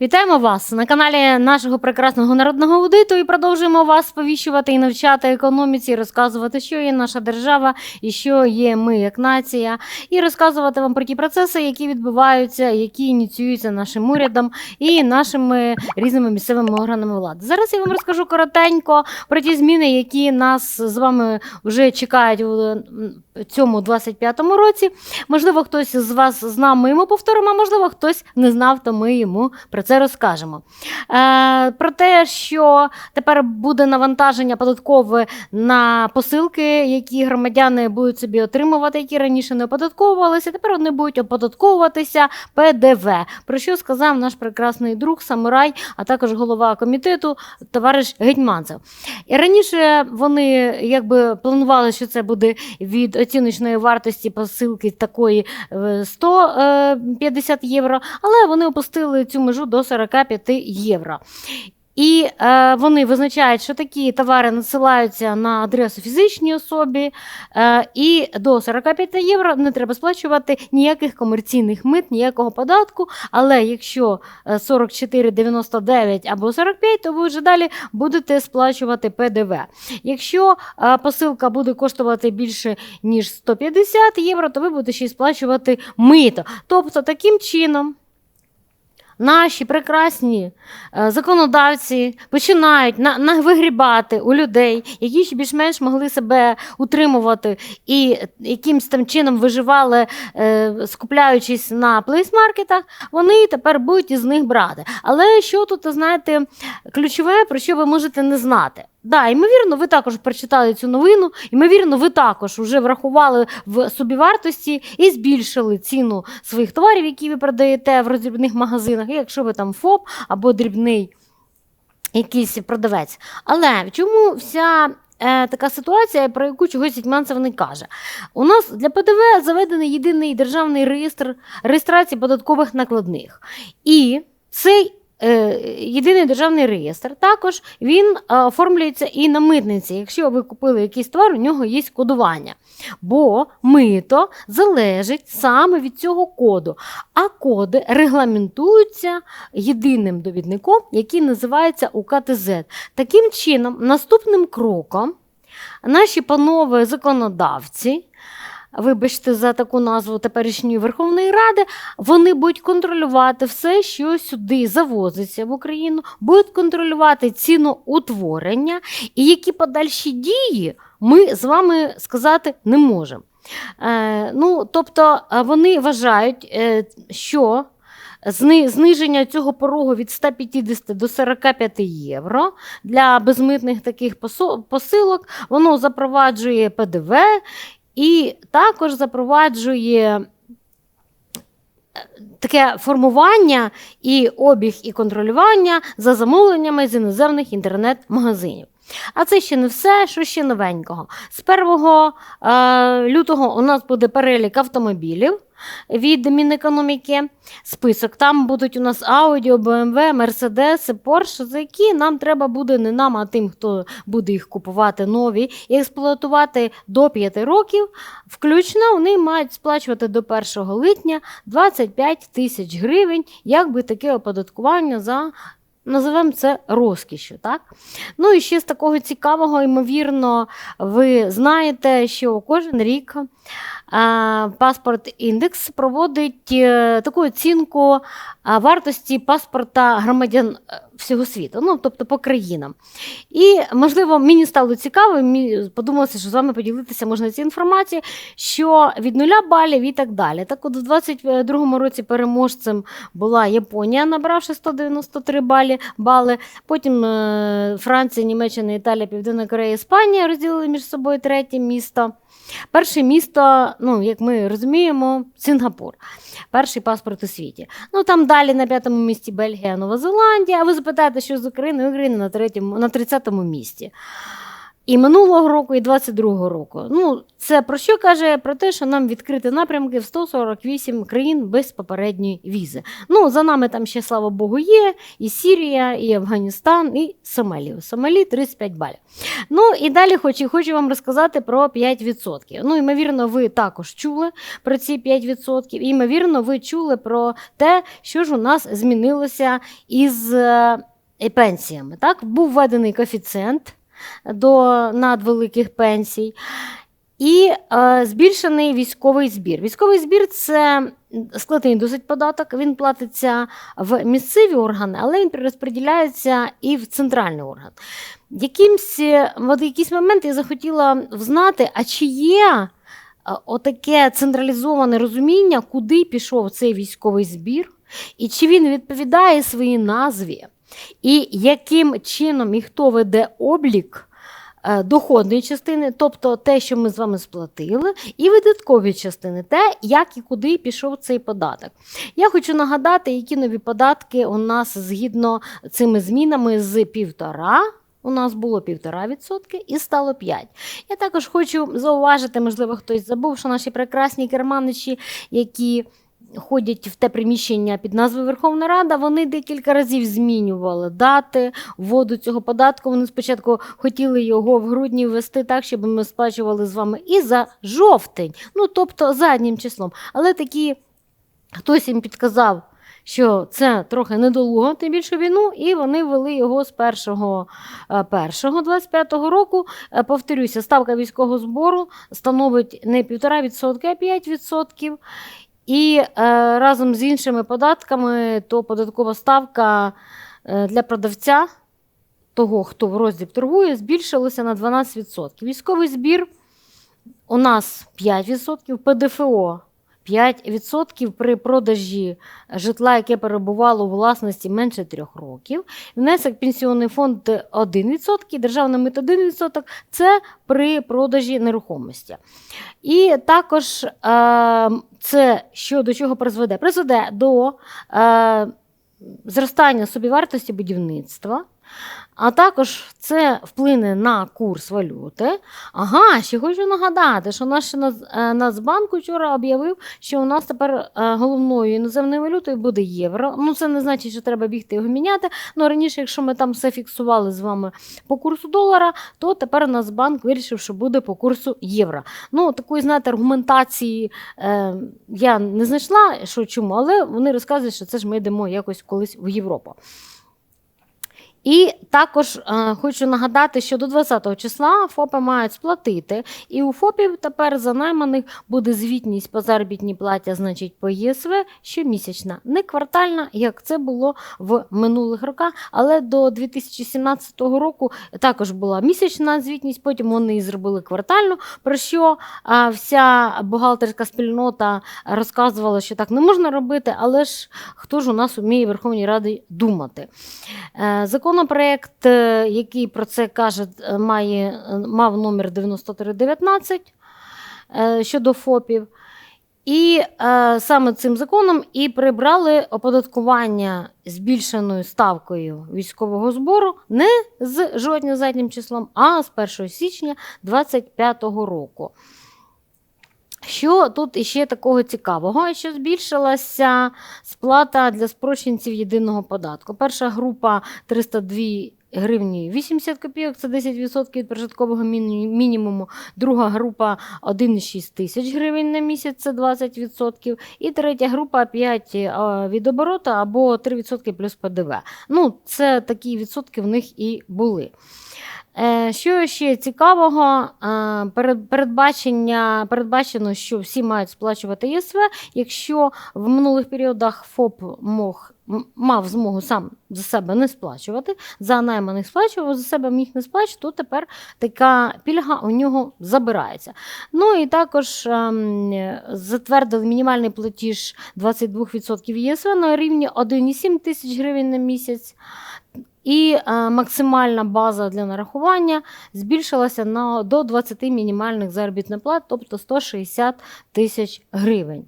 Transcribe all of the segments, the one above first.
Вітаємо вас на каналі нашого прекрасного народного аудиту і продовжуємо вас сповіщувати і навчати економіці, і розказувати, що є наша держава і що є ми як нація, і розказувати вам про ті процеси, які відбуваються, які ініціюються нашим урядом і нашими різними місцевими органами влади. Зараз я вам розкажу коротенько про ті зміни, які нас з вами вже чекають цьому 25-му році. Можливо, хтось з вас знав, ми йому повторимо, а можливо, хтось не знав, то ми йому про це розкажемо. Е, про те, що тепер буде навантаження податкове на посилки, які громадяни будуть собі отримувати, які раніше не оподатковувалися, тепер вони будуть оподатковуватися ПДВ. Про що сказав наш прекрасний друг, самурай, а також голова комітету, товариш Гетьманцев. І раніше вони якби планували, що це буде від оціночної вартості посилки такої е, 150 євро, але вони опустили цю межу до 45 євро. І е, вони визначають, що такі товари надсилаються на адресу фізичній особі, е, і до 45 євро не треба сплачувати ніяких комерційних мит, ніякого податку. Але якщо е, 44,99 або 45, то ви вже далі будете сплачувати ПДВ. Якщо е, посилка буде коштувати більше ніж 150 євро, то ви будете ще сплачувати мито. Тобто таким чином. Наші прекрасні е, законодавці починають на, на вигрібати у людей, які ще більш-менш могли себе утримувати і якимось там чином виживали, е, скупляючись на плейсмаркетах, вони тепер будуть із них брати. Але що тут, знаєте, ключове, про що ви можете не знати? Да, ймовірно, ви також прочитали цю новину, ймовірно, ви також вже врахували в собівартості і збільшили ціну своїх товарів, які ви продаєте в роздрібних магазинах, і якщо ви там ФОП або дрібний якийсь продавець. Але чому вся е, така ситуація, про яку чогось Гетьманцев не каже? У нас для ПДВ заведений єдиний державний реєстр реєстрації податкових накладних. І цей е, єдиний державний реєстр також він е, оформлюється і на митниці. Якщо ви купили якийсь товар, у нього є кодування. Бо мито залежить саме від цього коду. А коди регламентуються єдиним довідником, який називається УКТЗ. Таким чином, наступним кроком наші панове законодавці. Вибачте за таку назву теперішньої Верховної Ради, вони будуть контролювати все, що сюди завозиться в Україну, будуть контролювати ціноутворення, і які подальші дії ми з вами сказати не можемо. Е, ну, тобто е, вони вважають, е, що зниження цього порогу від 150 до 45 євро для безмитних таких посилок, воно запроваджує ПДВ і також запроваджує таке формування і обіг і контролювання за замовленнями з іноземних інтернет-магазинів. А це ще не все, що ще новенького. З 1 е, лютого у нас буде перелік автомобілів від Мінекономіки. Список. Там будуть у нас Audi, BMW, Mercedes, Porsche, за які нам треба буде не нам, а тим, хто буде їх купувати нові і експлуатувати до 5 років. Включно вони мають сплачувати до 1 липня 25 тисяч гривень, якби таке оподаткування за. Називаємо це розкішю, так? Ну і ще з такого цікавого, ймовірно, ви знаєте, що кожен рік паспорт індекс проводить е, таку оцінку вартості паспорта громадян е, всього світу, ну тобто по країнам. І, можливо, мені стало цікаво, подумалося, що з вами поділитися можна цією інформацією, що від нуля балів і так далі. Так от, у 22-му році переможцем була Японія, набравши 193 балі, бали. Потім е, Франція, Німеччина, Італія, Південна Корея, Іспанія розділили між собою третє місто. Перше місто, ну, як ми розуміємо, Сінгапур. Перший паспорт у світі. Ну там далі на п'ятому місці Бельгія, Нова Зеландія. А ви запитаєте, що з України? Україна на третьому, на 30-му місці. І минулого року, і 22-го року. Ну, це про що каже? Про те, що нам відкрити напрямки в 148 країн без попередньої візи. Ну, за нами там ще, слава Богу, є і Сірія, і Афганістан, і Сомалі. У Сомалі 35 балів. Ну і далі хочу, хочу вам розказати про 5%. Ну, ймовірно, ви також чули про ці 5%. І, ймовірно, ви чули про те, що ж у нас змінилося із е, пенсіями. Так? Був введений коефіцієнт до надвеликих пенсій. І е, збільшений військовий збір. Військовий збір це складний досить податок. Він платиться в місцеві органи, але він перерозподіляється і в центральний орган. Якимсь, в якийсь момент я захотіла знати, а чи є е, отаке централізоване розуміння, куди пішов цей військовий збір, і чи він відповідає своїй назві, і яким чином і хто веде облік е, доходної частини, тобто те, що ми з вами сплатили, і видаткові частини, те, як і куди пішов цей податок. Я хочу нагадати, які нові податки у нас згідно цими змінами з півтора. У нас було 1,5% і стало 5. Я також хочу зауважити, можливо, хтось забув, що наші прекрасні керманичі, які ходять в те приміщення під назвою Верховна Рада, вони декілька разів змінювали дати вводу цього податку. Вони спочатку хотіли його в грудні ввести так, щоб ми сплачували з вами і за жовтень, ну тобто заднім числом. Але такі хтось їм підказав. Що це трохи недолуго, тим більше війну, і вони ввели його з 1.1.25 року. Е, Повторюся, ставка військового збору становить не 1,5%, а 5%. І е, разом з іншими податками, то податкова ставка е, для продавця, того, хто в роздріб торгує, збільшилася на 12%. Військовий збір у нас 5%, ПДФО 5% при продажі житла, яке перебувало у власності менше 3 років. Внесок пенсіонний фонд 1%, державний мит 1% це при продажі нерухомості. І також е, це що до чого призведе? Призведе до е, зростання собівартості будівництва. А також це вплине на курс валюти. Ага, ще хочу нагадати, що наш е, Нацбанк вчора об'явив, що у нас тепер е, головною іноземною валютою буде євро. Ну, це не значить, що треба бігти його міняти. Ну раніше, якщо ми там все фіксували з вами по курсу долара, то тепер Нацбанк вирішив, що буде по курсу євро. Ну, такої, знаєте, аргументації е, я не знайшла, що чому, але вони розказують, що це ж ми йдемо якось колись в Європу. І також е, хочу нагадати, що до 20-го числа ФОПи мають сплатити, і у ФОПів тепер за найманих буде звітність по заробітній платі, значить по ЄСВ щомісячна, не квартальна, як це було в минулих роках. Але до 2017 року також була місячна звітність, потім вони зробили квартальну. Про що е, вся бухгалтерська спільнота розказувала, що так не можна робити, але ж хто ж у нас уміє Верховній Раді думати? Е, Законопроект, е, який про це каже, е, має, е, мав номер 9319 е, щодо ФОПів. І е, саме цим законом і прибрали оподаткування збільшеною ставкою військового збору не з жодним заднім числом, а з 1 січня 2025 року. Що тут іще такого цікавого? Що збільшилася сплата для спрощенців єдиного податку. Перша група 302 гривні 80 копійок, це 10% від прожиткового мінімуму. Друга група 1,6 тисяч гривень на місяць, це 20%. І третя група 5 е, від обороту або 3% плюс ПДВ. Ну, це такі відсотки в них і були. Е, Що ще цікавого, Е, передбачення, передбачено, що всі мають сплачувати ЄСВ, якщо в минулих періодах ФОП мог, мав змогу сам за себе не сплачувати, за найманих сплачував, за себе міг не сплачувати, то тепер така пільга у нього забирається. Ну і також ем, затвердили мінімальний платіж 22% ЄСВ на рівні 1,7 тисяч гривень на місяць. І е, максимальна база для нарахування збільшилася на, до 20 мінімальних заробітних плат, тобто 160 тисяч гривень.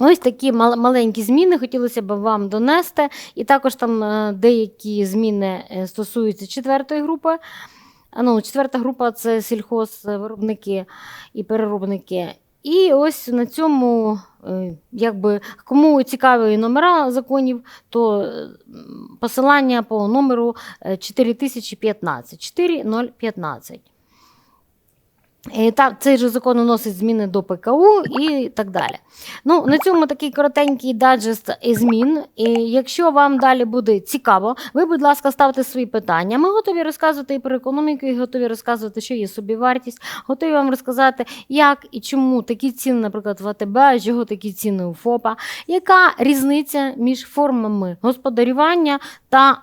Ось такі маленькі зміни хотілося б вам донести. І також там е, деякі зміни е, стосуються четвертої групи А, Ну, четверта група це сільхозвиробники і переробники. І ось на цьому, е, якби кому цікаві номера законів, то е, посилання по номеру е, 4015. 4015. Та, цей же закон вносить зміни до ПКУ і так далі. Ну, на цьому такий коротенький даджест змін. І якщо вам далі буде цікаво, ви, будь ласка, ставте свої питання. Ми готові розказувати і про економіку, і готові розказувати, що є собівартість, готові вам розказати, як і чому такі ціни, наприклад, в АТБ, а чого такі ціни у ФОПа, яка різниця між формами господарювання та,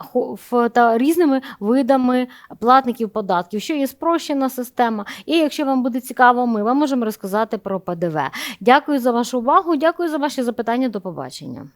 та різними видами платників податків, що є спрощена система. І якщо вам буде цікаво, ми вам можемо розказати про ПДВ. Дякую за вашу увагу, дякую за ваші запитання. До побачення.